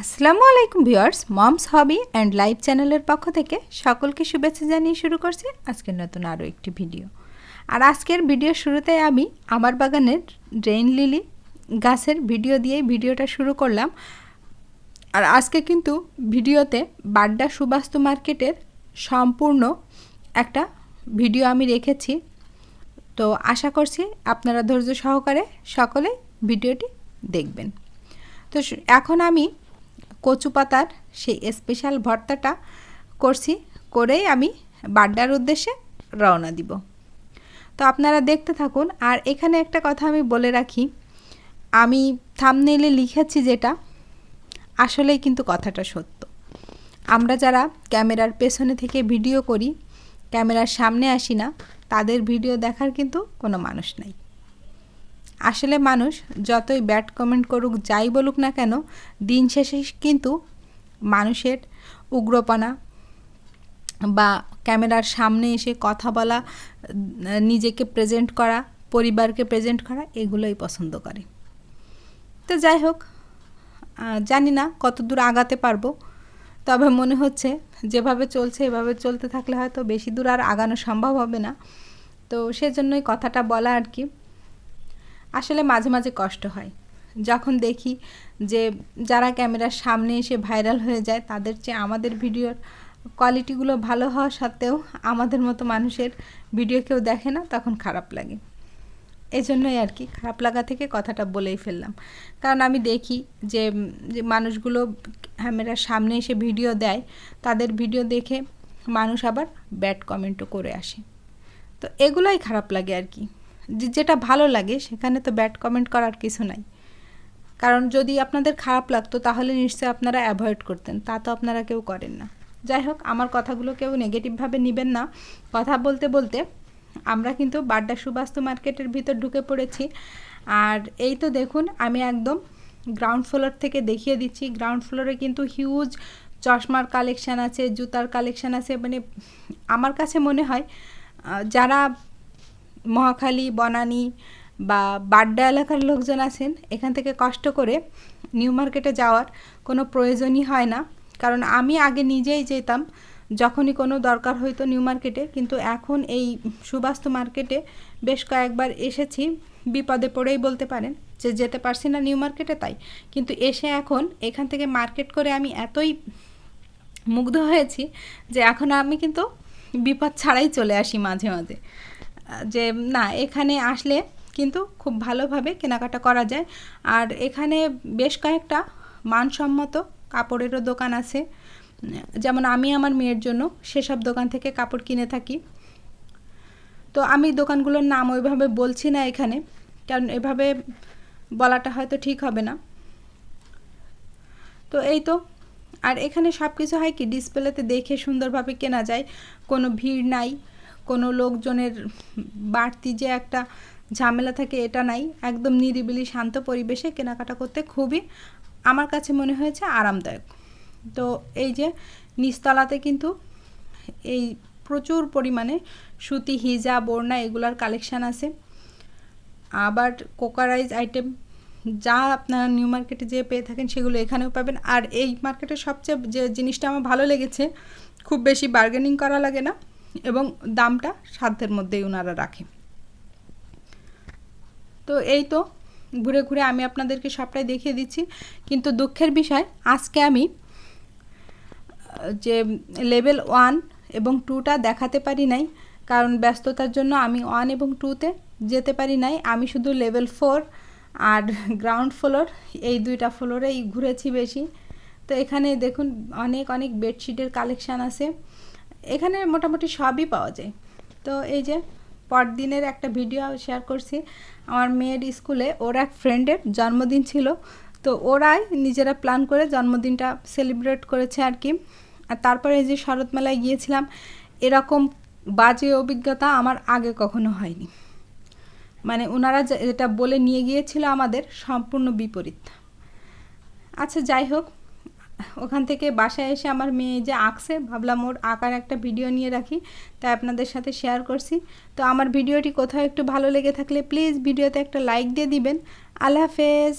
আসসালামু আলাইকুম viewers, Mom's hobby and live চ্যানেলের পক্ষ থেকে সকলকে শুভেচ্ছা জানিয়ে শুরু করছি আজকের নতুন আরও একটি ভিডিও। আর আজকের ভিডিও শুরুতে আমি আমার বাগানের ড্রেন লিলি গাছের ভিডিও দিয়েই ভিডিওটা শুরু করলাম। আর আজকে কিন্তু ভিডিওতে বাড্ডা সুবাস্তু মার্কেটের সম্পূর্ণ একটা ভিডিও আমি রেখেছি। তো আশা করছি আপনারা ধৈর্য সহকারে সকলে ভিডিওটি দেখবেন। তো এখন আমি কচু পাতার সেই স্পেশাল ভর্তাটা করছি, করেই আমি বাড্ডার উদ্দেশ্যে রওনা দিব। তো আপনারা দেখতে থাকুন, আর এখানে একটা কথা আমি বলে রাখি, আমি থামনেলে লিখেছি যেটা, আসলেই কিন্তু কথাটা সত্য। আমরা যারা ক্যামেরার পেছনে থেকে ভিডিও করি, ক্যামেরার সামনে আসি না, তাদের ভিডিও দেখার কিন্তু কোনো মানুষ নাই। আসলে মানুষ যতই ব্যাড কমেন্ট করুক, যাই বলুক না কেন, দিন শেষে কিন্তু মানুষের উগ্রপনা বা ক্যামেরার সামনে এসে কথা বলা, নিজেকে প্রেজেন্ট করা, পরিবারকে প্রেজেন্ট করা, এগুলোই পছন্দ করে। তো যাই হোক জানি না কত দূর আগাতে পারব, তবে মনে হচ্ছে যেভাবে চলছে, এভাবে চলতে থাকলে হয়তো বেশি দূর আর আগানো সম্ভব হবে না। তো সেজন্যই কথাটা বলা আর কি। আসলে মাঝে মাঝে কষ্ট হয়। যখন দেখি যে যারা ক্যামেরার সামনে এসে ভাইরাল হয়ে যায়, তাদের চেয়ে আমাদের ভিডিওর কোয়ালিটিগুলো ভালো হওয়া সত্ত্বেও আমাদের মতো মানুষের ভিডিও কেউ দেখে না, তখন খারাপ লাগে। এই জন্যই আর কি খারাপ লাগা থেকে কথাটা বলেই ফেললাম। কারণ আমি দেখি যে যে মানুষগুলো ক্যামেরার সামনে এসে ভিডিও দেয়, তাদের ভিডিও দেখে মানুষ আবার ব্যাড কমেন্টও করে আসে। তো এগুলোই খারাপ লাগে আর কি। যেটা ভালো লাগে, সেখানে তো ব্যাড কমেন্ট করার কিছু নাই। কারণ যদি আপনাদের খারাপ লাগতো, তাহলে নিশ্চয়ই আপনারা অ্যাভয়েড করতেন। তা তো আপনারা কেউ করেন না। যাই হোক, আমার কথাগুলো কেউ নেগেটিভভাবে নেবেন না। কথা বলতে বলতে আমরা কিন্তু বাড্ডা সুবাস্তু মার্কেটের ভিতর ঢুকে পড়েছি। আর এই তো দেখুন, আমি একদম গ্রাউন্ড ফ্লোর থেকে দেখিয়ে দিচ্ছি। গ্রাউন্ড ফ্লোরে কিন্তু হিউজ চশমার কালেকশান আছে, জুতার কালেকশান আছে। মানে আমার কাছে মনে হয় যারা মহাখালী, বনানী বা বাড্ডা এলাকার লোকজন আছেন, এখান থেকে কষ্ট করে নিউ মার্কেটে যাওয়ার কোনো প্রয়োজনই হয় না। কারণ আমি আগে নিজেই যেতাম, যখনই কোনো দরকার হইতো নিউ মার্কেটে, কিন্তু এখন এই সুবাস্তু মার্কেটে বেশ কয়েকবার এসেছি, বিপদে পড়েই বলতে পারেন যে যেতে পারছি না নিউ মার্কেটে তাই। কিন্তু এসে এখন এখান থেকে মার্কেট করে আমি এতই মুগ্ধ হয়েছি যে এখন আমি কিন্তু বিপদ ছাড়াই চলে আসি মাঝে মাঝে। যে না, এখানে আসলে কিন্তু খুব ভালোভাবে কেনাকাটা করা যায়। আর এখানে বেশ কয়েকটা মানসম্মত কাপড়েরও দোকান আছে। যেমন আমি আমার মেয়ের জন্য সেসব দোকান থেকে কাপড় কিনে থাকি। তো আমি দোকানগুলোর নাম ওইভাবে বলছি না এখানে, কারণ এভাবে বলাটা হয়তো ঠিক হবে না। তো এই তো। আর এখানে সব কিছু হয় কি ডিসপ্লেতে দেখে সুন্দরভাবে কেনা যায়, কোনো ভিড় নাই। কোনো লোকজনের বাড়তি যে একটা ঝামেলা থাকে এটা নাই। একদম নিরিবিলি শান্ত পরিবেশে কেনাকাটা করতে খুবই আমার কাছে মনে হয়েছে আরামদায়ক। তো এই যে নিচতলাতে কিন্তু এই প্রচুর পরিমাণে সুতি হিজা ওড়না এগুলার কালেকশান আছে। আবার কোকারাইজ আইটেম যা আপনারা নিউ মার্কেটে যে পেয়ে থাকেন সেগুলো এখানেও পাবেন। আর এই মার্কেটে সবচেয়ে যে জিনিসটা আমার ভালো লেগেছে, খুব বেশি বার্গেনিং করা লাগে না। এবং দামটা সাধ্যের মধ্যেই ওনারা রাখে। তো এই তো, ঘুরে ঘুরে আমি আপনাদেরকে সবটাই দেখিয়ে দিচ্ছি। কিন্তু দুঃখের বিষয়, আজকে আমি যে লেভেল ওয়ান এবং টুটা দেখাতে পারি নাই, কারণ ব্যস্ততার জন্য আমি ওয়ান এবং টুতে যেতে পারি নাই। আমি শুধু লেভেল ফোর আর গ্রাউন্ড ফ্লোর, এই দুইটা ফ্লোরেই ঘুরেছি বেশি। তো এখানে দেখুন, অনেক অনেক বেডশিটের কালেকশান আছে। এখানে মোটামুটি সবই পাওয়া যায়। তো এই যে পরদিনের একটা ভিডিও শেয়ার করছি। আমার মেয়ের স্কুলে ওর এক ফ্রেন্ডের জন্মদিন ছিল। তো ওরাই নিজেরা প্ল্যান করে জন্মদিনটা সেলিব্রেট করেছে আর কি। আর তারপরে যে শরৎ মেলায় গিয়েছিলাম, এরকম বাজে অভিজ্ঞতা আমার আগে কখনো হয়নি। মানে ওনারা যেটা বলে নিয়ে গিয়েছিল আমাদের সম্পূর্ণ বিপরীত। আচ্ছা যাই হোক ওখান থেকে বাসায় এসে আমার মেয়ে যে আঁকছে, ভাবলাম ওর আঁকার একটা ভিডিও নিয়ে রাখি, তাই আপনাদের সাথে শেয়ার করছি। তো আমার ভিডিওটি কোথাও একটু ভালো লেগে থাকলে প্লিজ ভিডিওতে একটা লাইক দিয়ে দিবেন। আল্লাহ হাফেজ।